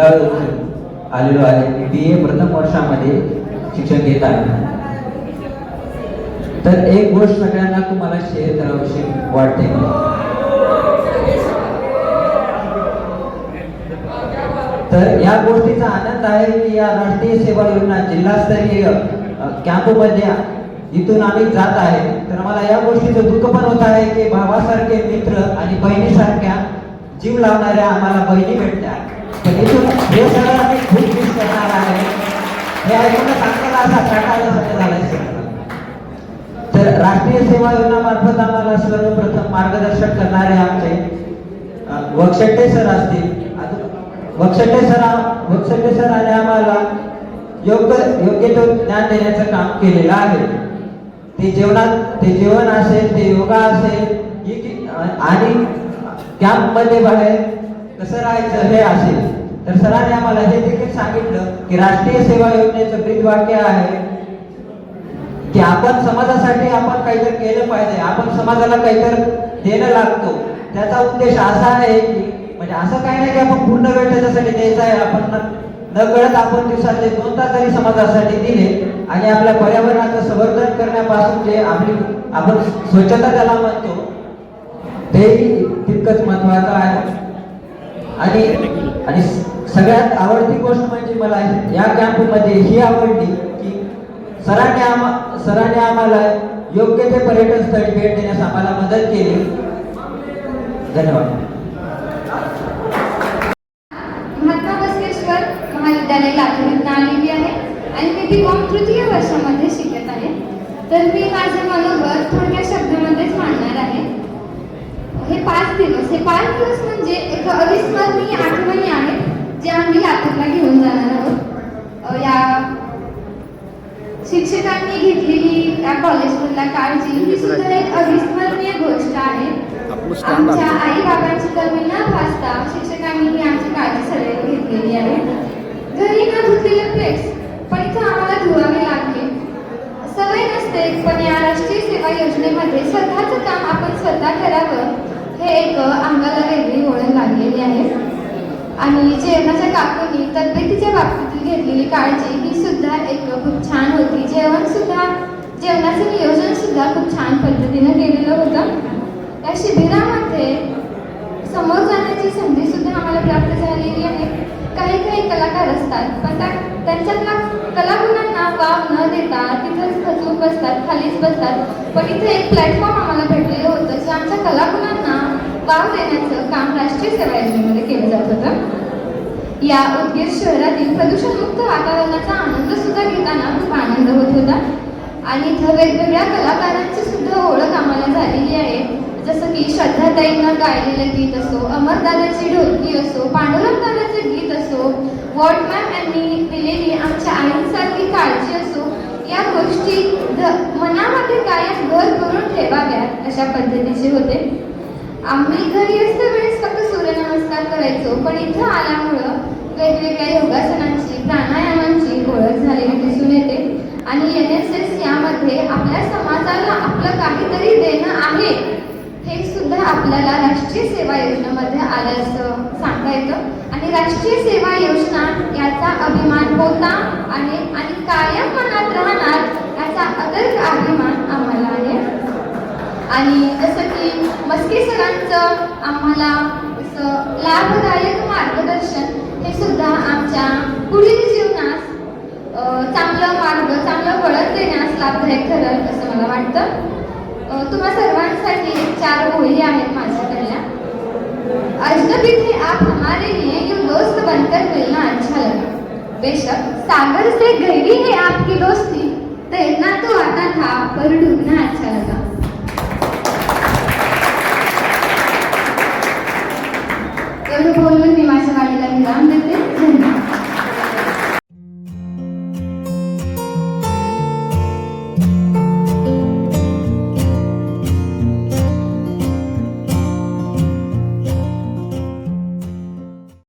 आलेलो आहे. बी ए प्रथम वर्षामध्ये शिक्षण घेत आहे. तर एक गोष्ट सगळ्यांना तुम्हाला शेअर करावीशी वाटते. तर या गोष्टीचा आनंद आहे की या राष्ट्रीय सेवा योजना जिल्हास्तरीय कॅम्पमध्ये इथून आम्ही जात आहे तर मला या गोष्टीचं दुःख पण होत आहे की भावासारखे मित्र आणि बहिणीसारख्या जीव लावणाऱ्या आम्हाला बहिणी भेटल्या. तर इथून हे सगळं आम्ही खूप मिस करणार आहे हे ऐकून सांगताना असा तर राष्ट्रीय सेवा योजना मार्फत आम्हाला सर्वप्रथम मार्गदर्शन करणारे आमचे वक्षटे सर असतील. वक्षटे सर वक्षटे सरांनी आम्हाला योग्य योग्य तो ज्ञान देण्याचं काम केलेलं आहे. ते जेवणात ते जेवण असेल ते योगा असेल की- आणि कॅम्पमध्ये बाहेर कसं राहायचं हे असेल. तर सरांनी आम्हाला हे देखील सांगितलं की राष्ट्रीय सेवा योजनेचं ब्रीद वाक्य आहे की आपण समाजासाठी आपण काहीतरी केलं पाहिजे. आपण समाजाला काहीतरी देणं लागतो. त्याचा उद्देश असा आहे की म्हणजे असं काही नाही की आपण पूर्ण वेळ त्याच्यासाठी द्यायचा आहे. आपण न- कळत आपण दिवसाचे दोन तास जरी समाजासाठी दिले आणि आपल्या पर्यावरणाचं संवर्धन करण्यापासून जे आपली आपण स्वच्छता त्याला म्हणतो तेही तितकंच महत्वाचं आहे. आणि आणि सगळ्यात आवडती गोष्ट म्हणजे मला या कॅम्पमध्ये ही आवडली की सरांनी आम्हा सरांनी आम्हाला योग्य ते पर्यटन स्थळी भेट देण्यास आम्हाला मदत केली. धन्यवाद. महात्मा बसवेश्वर महाविद्यालय लातूर आलेली आहे आणि मी ती कॉम तृतीय वर्षामध्ये शिकत आहे. तर मी माझे मनोगत थोडक्या शब्दामध्येच मांडणार आहे. हे पाच दिवस. हे पाच दिवस म्हणजे एक अविस्मरणीय आठवणी आहेत जे आम्ही लातूरला घेऊन जाणार आहोत. या शिक्षकांनी घेतलेली या कॉलेजमधल्या काळजी ही सुद्धा एक अविस्मरणीय गोष्ट आहे. आमच्या आई बाबांची कमी न भासता शिक्षकांनी ही आमची काळजी सदैव घेतलेली आहे. घरी न धुतलेले प्लेट्स पण इथं आम्हाला धुवावे लागले. सवय नसते पण या राष्ट्रीय सेवा योजनेमध्ये स्वतःचं काम आपण स्वतः करावं हे एक अंगाला वेगळी ओळख लागलेली आहे. आणि जेवणाच्या काकूनी तब्येतीच्या बाबतीत घेतलेली काळजी ही सुद्धा एक खूप छान होती. जेवण सुद्धा जेवणाचं नियोजन सुद्धा खूप छान पद्धतीनं केलेलं होतं. या शिबिरामध्ये समोर जाण्याची संधी सुद्धा आम्हाला प्राप्त झालेली आहे. काही काही कलाकार असतात पण त्या त्यांच्यातल्या कलागुणांना वाव न देता तिथंच खचून बसतात खालीच बसतात. पण इथे एक प्लॅटफॉर्म आम्हाला भेटलेलं होतं जे आमच्या कलागुणांना वाव देण्याचं काम राष्ट्रीय सेवा योजनेमध्ये केलं जात होतं. या उदगीर शहरातील प्रदूषणमुक्त वातावरणाचा आनंद सुद्धा घेताना खूप आनंद होत होता. आणि इथं वेगवेगळ्या कलाकारांची सुद्धा ओळख आम्हाला झालेली आहे. जसं की श्रद्धाताईंना गायलेलं गीत असो अमरदादाची ढोलकी असो पांडुरंगदादाचं गीत असो वॉटमॅन यांनी दिलेली आमच्या आईंसारखी काळजी असो या गोष्टी ध- मनामध्ये कायम घर करून ठेवाव्यात अशा पद्धतीचे होते. आम्ही घरी असल्या वेळेस फक्त सूर्यनमस्कार करायचो पण इथं आल्यामुळं वेगवेगळ्या योगासनांची प्राणायामांची ओळख झालेली दिसून येते. आणि एन एस एस यामध्ये आपल्या समाजाला आपलं काहीतरी देणं आहे हे सुद्धा आपल्याला राष्ट्रीय सेवा योजनेमध्ये आल्याचं सांगता येतं. आणि राष्ट्रीय सेवा योजना याचा अभिमान होता आणि आणि कायम मनात राहणार याचा अदर अभिमान आम्हाला आहे. आणि जसं मस्के सरांचं आम्हाला असं लाभदायक मार्गदर्शन हे सुद्धा आमच्या पुढील जीवनास चांगलं मार्ग चांगलं वळण देण्यास लाभदायक ठरेल असं मला वाटतं. तुम्हा सर्वांसाठी चार ओळी आहेत माझ्याकडल्या. अजनबी थे आप हमारे लिए यू दोस्त बनकर मिलना अच्छा लगा. बेशक सागर से गहरी है आपकी दोस्ती तैरना तो आता था पर डूबना अच्छा लगा. ठेवून मी माझ्या गाडीला विराम देते.